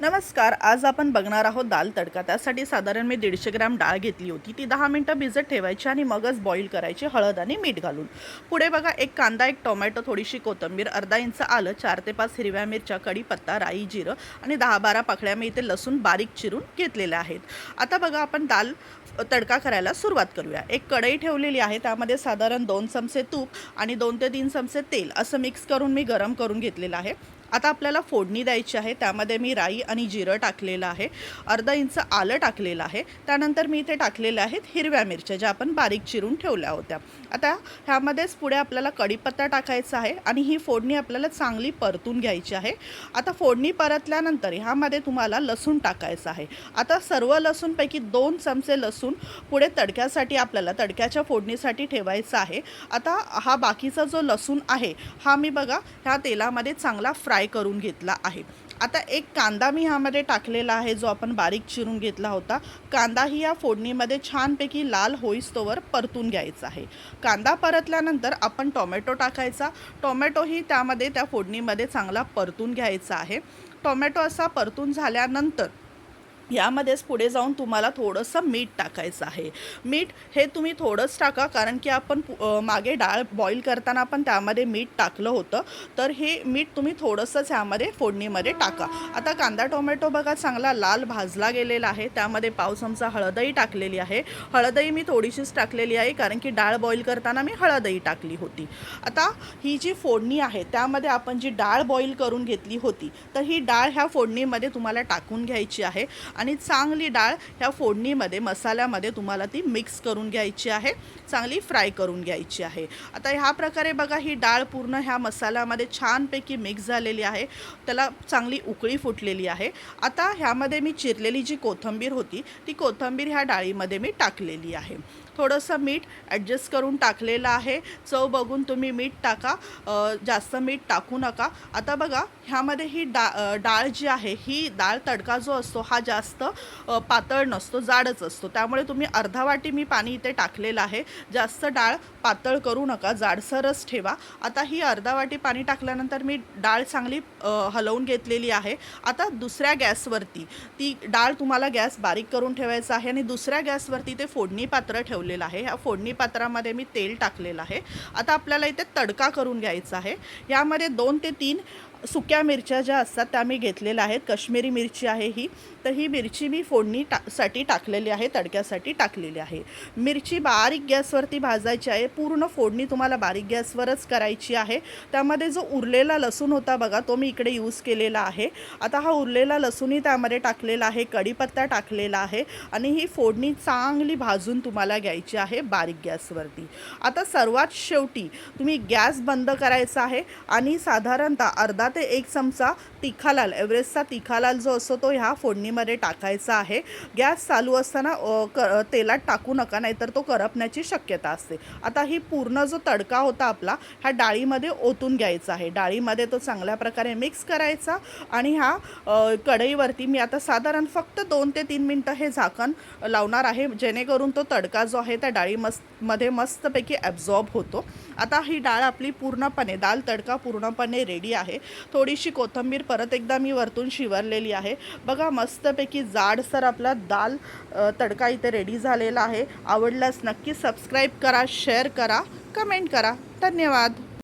नमस्कार आज आपण बघणार आहोत दाल तडका. त्यासाठी साधारण मी दीडशे ग्रॅम डाळ घेतली होती. ती दहा मिनटं भिजत ठेवायची आणि मगच बॉईल करायची हळद आणि मीठ घालून. पुढे बघा एक कांदा एक टोमॅटो थोडीशी कोथिंबीर अर्धा इंच आलं चार ते पाच हिरव्या मिरच्या कढीपत्ता राई जिरं आणि दहा बारा पाकळ्या मी इथे लसूण बारीक चिरून घेतलेल्या आहेत. आता बघा आपण दाल तडका करायला सुरुवात करूया. एक कढई ठेवलेली आहे त्यामध्ये साधारण दोन चमचे तूप आणि दोन ते तीन चमचे तेल असं मिक्स करून मी गरम करून घेतलेलं आहे. आता आपल्याला फोडणी द्यायची आहे. त्यामध्ये मी राई आणि जिरं टाकलेलं आहे. अर्धा इंच आलं टाकलेलं आहे. त्यानंतर मी इथे टाकलेल्या आहेत हिरव्या मिरच्या ज्या आपण बारीक चिरून ठेवल्या होत्या. आता ह्यामध्येच पुढे आपल्याला कढीपत्ता टाकायचा आहे आणि ही फोडणी आपल्याला चांगली परतून घ्यायची आहे. आता फोडणी परतल्यानंतर ह्यामध्ये तुम्हाला लसूण टाकायचं आहे. आता सर्व लसूणपैकी दोन चमचे लसूण पुढे तडक्यासाठी आपल्याला तडक्याच्या फोडणीसाठी ठेवायचं आहे. आता हा बाकीचा जो लसूण आहे हा मी बघा ह्या तेलामध्ये चांगला फ्राय करून घेतला आहे. आता एक कांदा मी ह्यामध्ये टाकलेला आहे जो आपण बारीक चिरून घेतला होता. कांदा ही या फोडणीमध्ये छानपैकी लाल होईस्तोवर परतून घ्यायचा आहे. कांदा परतल्यानंतर आपण टोमॅटो टाकायचा. टोमॅटोही त्यामध्ये त्या फोडणीमध्ये चांगला परतून घ्यायचा आहे. टोमॅटो असा परतून झाल्यानंतर यामध्येच पुढे जाऊन तुम्हाला थोडंसं मीठ टाकायचं आहे. मीठ हे तुम्ही थोडंच टाका कारण की आपण मागे डाळ बॉईल करताना आपण त्यामध्ये मीठ टाकलं होतं. तर हे मीठ तुम्ही थोडंसंच ह्यामध्ये फोडणीमध्ये टाका. आता कांदा टोमॅटो बघा चांगला लाल भाजला गेलेला आहे. त्यामध्ये पाव चमचा हळदही टाकलेली आहे. हळदही मी थोडीशीच टाकलेली आहे कारण की डाळ बॉईल करताना मी हळदही टाकली होती. आता ही जी फोडणी आहे त्यामध्ये आपण जी डाळ बॉईल करून घेतली होती तर ही डाळ ह्या फोडणीमध्ये तुम्हाला टाकून घ्यायची आहे. आणि चांगली डाळ ह्या फोडणीमध्ये मसाल्यामध्ये तुम्हाला ती मिक्स करून घ्यायची आहे. चांगली फ्राय करून घ्यायची आहे. आता ह्या प्रकारे बघा ही डाळ पूर्ण ह्या मसाल्यामध्ये छानपैकी मिक्स झालेली आहे. त्याला चांगली उकळी फुटलेली आहे. आता ह्यामध्ये मी चिरलेली जी कोथिंबीर होती ती कोथिंबीर ह्या डाळीमध्ये मी टाकलेली आहे. थोडंसं मीठ ॲडजस्ट करून टाकलेलं आहे. चव बघून तुम्ही मीठ टाका. जास्त मीठ टाकू नका. आता बघा ह्यामध्ये ही डा डाळ जी आहे ही डाळ तडका जो असतो हा जास्त जास्त पातळ नसतो जाडच असतो. त्यामुळे तुम्ही अर्धा वाटी मी पाणी इथे टाकलेलं आहे. जास्त डाळ पातळ करू नका जाडसरच ठेवा. आता ही अर्धा वाटी पाणी टाकल्यानंतर मी डाळ चांगली हलवून घेतलेली आहे. आता दुसऱ्या गॅसवरती ती डाळ तुम्हाला गॅस बारीक करून ठेवायचा आहे आणि दुसऱ्या गॅसवरती ते फोडणी पात्र ठेवलेलं आहे. ह्या फोडणी पात्रामध्ये मी तेल टाकलेलं आहे. आता आपल्याला इथे तडका करून घ्यायचा आहे. यामध्ये दोन ते तीन सुक्या मिरच्या ज्या असतात त्या मी घेतलेल्या आहेत. काश्मीरी मिरची आहे ही. तर ही मिरची मी फोडणी टा साठी टाकलेली आहे तडक्यासाठी टाकलेली आहे. मिरची बारीक गॅसवरती भाजायची आहे. पूर्ण फोडणी तुम्हाला बारीक गॅसवरच करायची आहे. त्यामध्ये जो उरलेला लसूण होता बघा तो मी इकडे यूज केलेला आहे. आता हा उरलेला लसूणही त्यामध्ये टाकलेला आहे कढीपत्ता टाकलेला आहे आणि ही फोडणी चांगली भाजून तुम्हाला घ्यायची आहे बारीक गॅसवरती. आता सर्वात शेवटी तुम्ही गॅस बंद करायचा आहे आणि साधारणतः अर्धा ते एक चमचा तिखालाल एव्हरेस्टचा तिखालाल जो असतो तो ह्या फोडणीमध्ये टाकायचा आहे. गॅस चालू असताना क तेलात टाकू नका नाहीतर तो करपण्याची शक्यता असते. आता ही पूर्ण जो तडका होता आपला ह्या डाळीमध्ये ओतून घ्यायचा आहे. डाळीमध्ये तो चांगल्या प्रकारे मिक्स करायचा आणि ह्या कढईवरती मी आता साधारण फक्त दोन ते तीन मिनटं हे झाकण लावणार आहे जेणेकरून तो तडका जो आहे त्या डाळी मस्त मध्ये मस्तपैकी ॲब्झॉर्ब होतो. आता ही डाळ आपली पूर्णपणे दाल तडका पूर्णपणे रेडी आहे. थोडीशी कोथिंबीर परत एकदा मी वरतून शिवरलेली आहे. बघा मस्तपैकी जाडसर आपला दाल तडका इथे रेडी झालेला आहे. आवडल्यास नक्की सबस्क्राईब करा शेअर करा कमेंट करा. धन्यवाद.